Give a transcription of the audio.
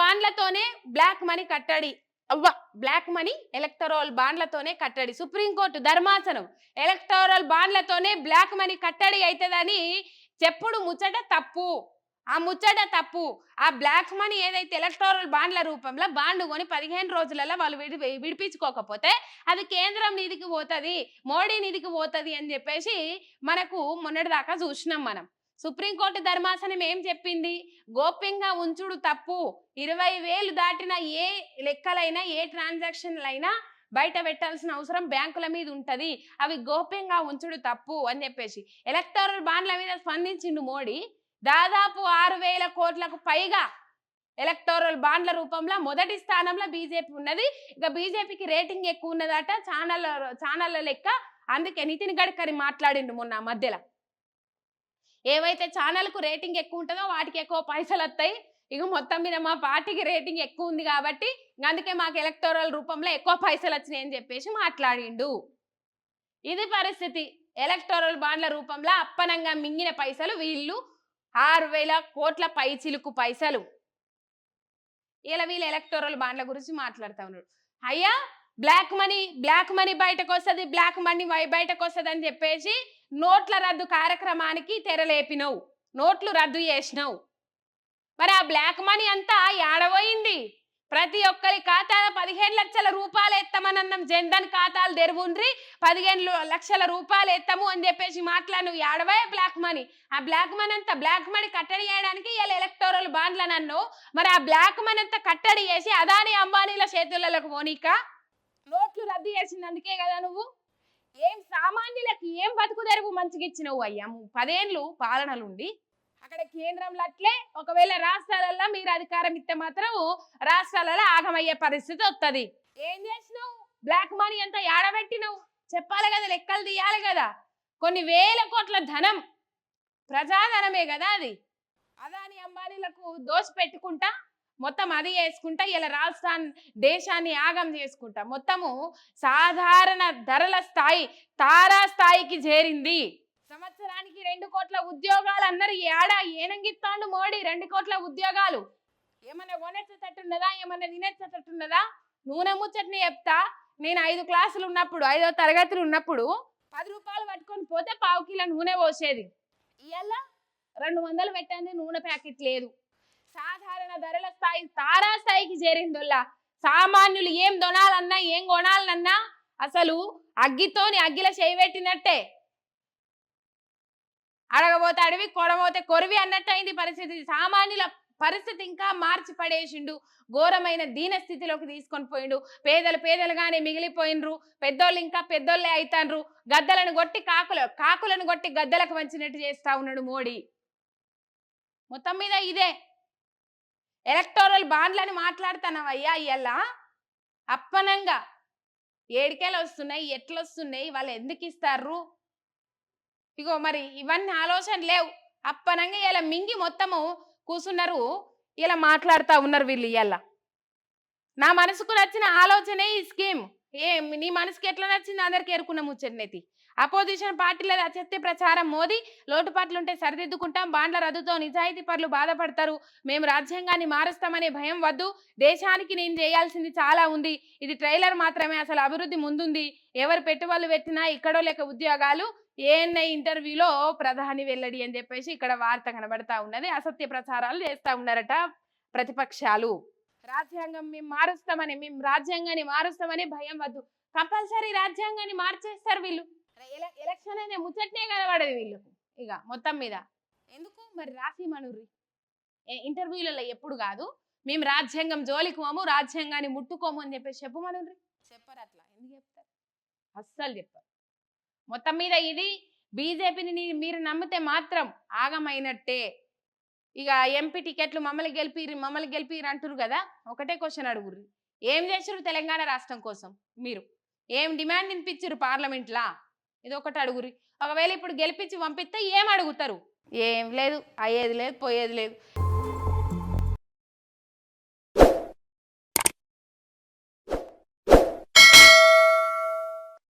బాండ్లతోనే black money కట్టడి. అవ్వ black money electoral బాండ్లతోనే కట్టడి. సుప్రీంకోర్టు ధర్మాసనం. ఎలక్టోరల్ బాండ్లతోనే బ్లాక్ మనీ కట్టడి అవుతుందని చెప్పుడు ముచ్చట తప్పు. ఆ ముచ్చట తప్పు. ఆ బ్లాక్ మనీ ఏదైతే ఎలక్టోరల్ బాండ్ల రూపంలో బాండ్ కొని పదిహేను రోజులలో వాళ్ళు విడి విడిపించుకోకపోతే అది కేంద్రం నిధికి పోతుంది మోడీ నిధికి పోతుంది అని చెప్పేసి మనకు మొన్నటిదాకా చూసినాం మనం. సుప్రీంకోర్టు ధర్మాసనం ఏం చెప్పింది? గోప్యంగా ఉంచుడు తప్పు. ఇరవై వేలు దాటిన ఏ లెక్కలైనా ఏ ట్రాన్సాక్షన్లైనా బయట పెట్టాల్సిన అవసరం బ్యాంకుల మీద ఉంటుంది. అవి గోప్యంగా ఉంచుడు తప్పు అని చెప్పేసి. ఎలక్టోరల్ బాండ్ల మీద స్పందించిండు మోడీ. దాదాపు ఆరు వేల కోట్లకు పైగా ఎలక్టోరల్ బాండ్ల రూపంలో మొదటి స్థానంలో బీజేపీ ఉన్నది. ఇక బీజేపీకి రేటింగ్ ఎక్కువ ఉన్నదట. ఛానల్ ఛానళ్ళ లెక్క. అందుకే నితిన్ గడ్కరీ మాట్లాడిండు మొన్న మధ్యలో. ఏవైతే ఛానల్కు రేటింగ్ ఎక్కువ ఉంటుందో వాటికి ఎక్కువ పైసలు వస్తాయి ఇక మొత్తం మీద మా పార్టీకి రేటింగ్ ఎక్కువ ఉంది కాబట్టి అందుకే మాకు ఎలక్టోరల్ రూపంలో ఎక్కువ పైసలు వచ్చినాయి అని చెప్పేసి మాట్లాడిండు. ఇది పరిస్థితి. ఎలక్టోరల్ బాండ్ల రూపంలో అప్పనంగా మింగిన పైసలు వీళ్ళు ఆరు వేల కోట్ల పై చిలుకు పైసలు. ఇలా వీళ్ళు ఎలక్టోరల్ బాండ్ల గురించి మాట్లాడుతూ ఉన్నారు. అయ్యా! బ్లాక్ మనీ బ్లాక్ మనీ బయటకు వస్తుంది బ్లాక్ మనీ బయటకు వస్తుంది అని చెప్పేసి నోట్ల రద్దు కార్యక్రమానికి తెరలేపినవు. నోట్లు రద్దు చేసినావు. మరి ఆ బ్లాక్ మనీ అంతా ఏడబోయింది ప్రతి ఒక్కరి ఖాతాలో పదిహేను లక్షల రూపాయలు ఎత్తామనన్నాం. జన్ధన్ ఖాతాలు తెరువుండ్రి పదిహేను లక్షల రూపాయలు ఎత్తాము అని చెప్పేసి మాట్లాడు ఏడవే బ్లాక్ మనీ ఆ బ్లాక్ మనీ అంతా బ్లాక్ మనీ కట్టడి చేయడానికి ఇలా ఎలక్టోరల్ బాండ్లు నన్ను. మరి ఆ బ్లాక్ మనీ అంతా కట్టడి చేసి అదాని అంబానీల చేతులలోకి పోనీకా నోట్లు రద్దు చేసినందుకే కదా నువ్వు? ఏం సామాన్యులకి ఏం బతుకు తెరువు మంచిగా ఇచ్చినవు అయ్యా? పదేళ్ళు పాలనలుండి. అక్కడ కేంద్రంలో అట్లే ఒకవేళ రాష్ట్రాలలో మీరు అధికారం ఇస్తే మాత్రం రాష్ట్రాలలో ఆగమయ్యే పరిస్థితి వస్తుంది ఏం చేసినావు? బ్లాక్ మనీ అంతా ఏడబెట్టినావు చెప్పాలి కదా లెక్కలు తీయాలి కదా. కొన్ని వేల కోట్ల ధనం. ప్రజాధనమే కదా అది. అదాని అంబానీలకు దోసి పెట్టుకుంటా మొత్తం అది వేసుకుంటా ఇలా రాష్ట్రాన్ని దేశాన్ని యాగం చేసుకుంటా. మొత్తము సాధారణ ధరల స్థాయి తారా స్థాయికి చేరింది. సంవత్సరానికి రెండు కోట్ల ఉద్యోగాలు అన్నారు ఏడా ఏనంగిస్తాండు మోడీ? రెండు కోట్ల ఉద్యోగాలు. ఏమైనా కొనెచ్చేటట్టున్నదా ఏమైనా తినేచ్చేటట్టున్నదా నూనె ముచ్చట్ని చెప్తా. నేను ఐదు క్లాసులు ఉన్నప్పుడు ఐదో తరగతులు ఉన్నప్పుడు పది రూపాయలు పట్టుకొని పోతే పావు కిలో నూనె పోసేది. ఇవాళ రెండు వందలు పెట్టండి నూనె ప్యాకెట్ లేదు. సాధారణ ధరల స్థాయి తారాస్థాయికి చేరిందొల్లా. సామాన్యులు ఏం దొనాలన్నా ఏం కొనాలన్నా అసలు అగ్గితోని అగ్గిల చేయి పెట్టినట్టే. అడగబోతే అడవి కొడబోతే కొరివి అన్నట్టు అయింది పరిస్థితి. సామాన్యుల పరిస్థితి ఇంకా మార్చి పడేసిండు. ఘోరమైన దీన స్థితిలోకి తీసుకొని పోయిండు. పేదలు పేదలుగానే మిగిలిపోయినరు పెద్దోళ్ళు ఇంకా పెద్దోళ్ళే అవుతాన్రు గద్దలను కొట్టి కాకుల కాకులను కొట్టి గద్దలకు వంచినట్టు చేస్తా ఉన్నాడు మోడీ. మొత్తం మీద ఇదే. ఎలక్టోరల్ బాండ్లని మాట్లాడుతున్నావయ్యా ఇయ్యాల? అప్పనంగా. ఏడికేలు వస్తున్నాయి ఎట్లా వస్తున్నాయి వాళ్ళు ఎందుకు ఇస్తారు ఇగో మరి ఇవన్నీ ఆలోచన లేవు. అప్పనంగా ఇలా మింగి మొత్తము కూసున్నారు ఇలా మాట్లాడుతూ ఉన్నారు వీళ్ళు ఇలా నా మనసుకు నచ్చిన ఆలోచనే ఈ స్కీమ్. ఏ నీ మనసుకి ఎట్లా నచ్చింది? అందరికి ఎరుకున్న ముచ్చట్నైతి. అపోజిషన్ పార్టీల అసత్య ప్రచారం మోదీ. లోటుపాట్లుంటే సరిదిద్దుకుంటాం. బాండ్ల రద్దుతో నిజాయితీ పరులు బాధపడతారు. మేము రాజ్యాంగాన్ని మారుస్తామనే భయం వద్దు. దేశానికి నేను చేయాల్సింది చాలా ఉంది. ఇది ట్రైలర్ మాత్రమే. అసలు అభివృద్ధి ముందుంది. ఎవరు పెట్టుబడులు పెట్టినా ఇక్కడో లేక ఉద్యోగాలు. ఏఎన్ఐ ఇంటర్వ్యూలో ప్రధాని వెల్లడి అని చెప్పేసి ఇక్కడ వార్త కనబడతా ఉన్నది. అసత్య ప్రచారాలు చేస్తా ఉన్నారట ప్రతిపక్షాలు. రాజ్యాంగం మేము మారుస్తామని మేము రాజ్యాంగాన్ని మారుస్తామని భయం వద్దు. కంపల్సరీ రాజ్యాంగాన్ని మార్చేస్తారు వీళ్ళు. ఎల- ఎలక్షన్ అనే ముచ్చట్నే కనబడదు వీళ్ళకు ఇక మొత్తం మీద. ఎందుకు? మరి రాసి మనుర్రి. ఇంటర్వ్యూలలో ఎప్పుడు కాదు. మేము రాజ్యాంగం జోలికి పోము రాజ్యాంగాన్ని ముట్టుకోము అని చెప్పేసి చెప్పమనుర్రి చెప్పరు అట్లా. ఎందుకు చెప్తారు? అస్సలు చెప్పరు. మొత్తం మీద ఇది బీజేపీని మీరు నమ్మితే మాత్రం ఆగమైనట్టే. ఇక ఎంపీ టికెట్లు మమ్మల్ని గెలిపిరి మమ్మల్ని గెలిపిరు అంటారు కదా ఒకటే క్వశ్చన్ అడుగుర్రి. ఏం చేసారు తెలంగాణ రాష్ట్రం కోసం మీరు? ఏం డిమాండ్ వినిపించారు పార్లమెంట్లా? ఇది ఒకటి అడుగురి ఒకవేళ ఇప్పుడు గెలిపించి పంపిస్తే ఏం అడుగుతారు? ఏం లేదు అయ్యేది లేదు పోయేది లేదు.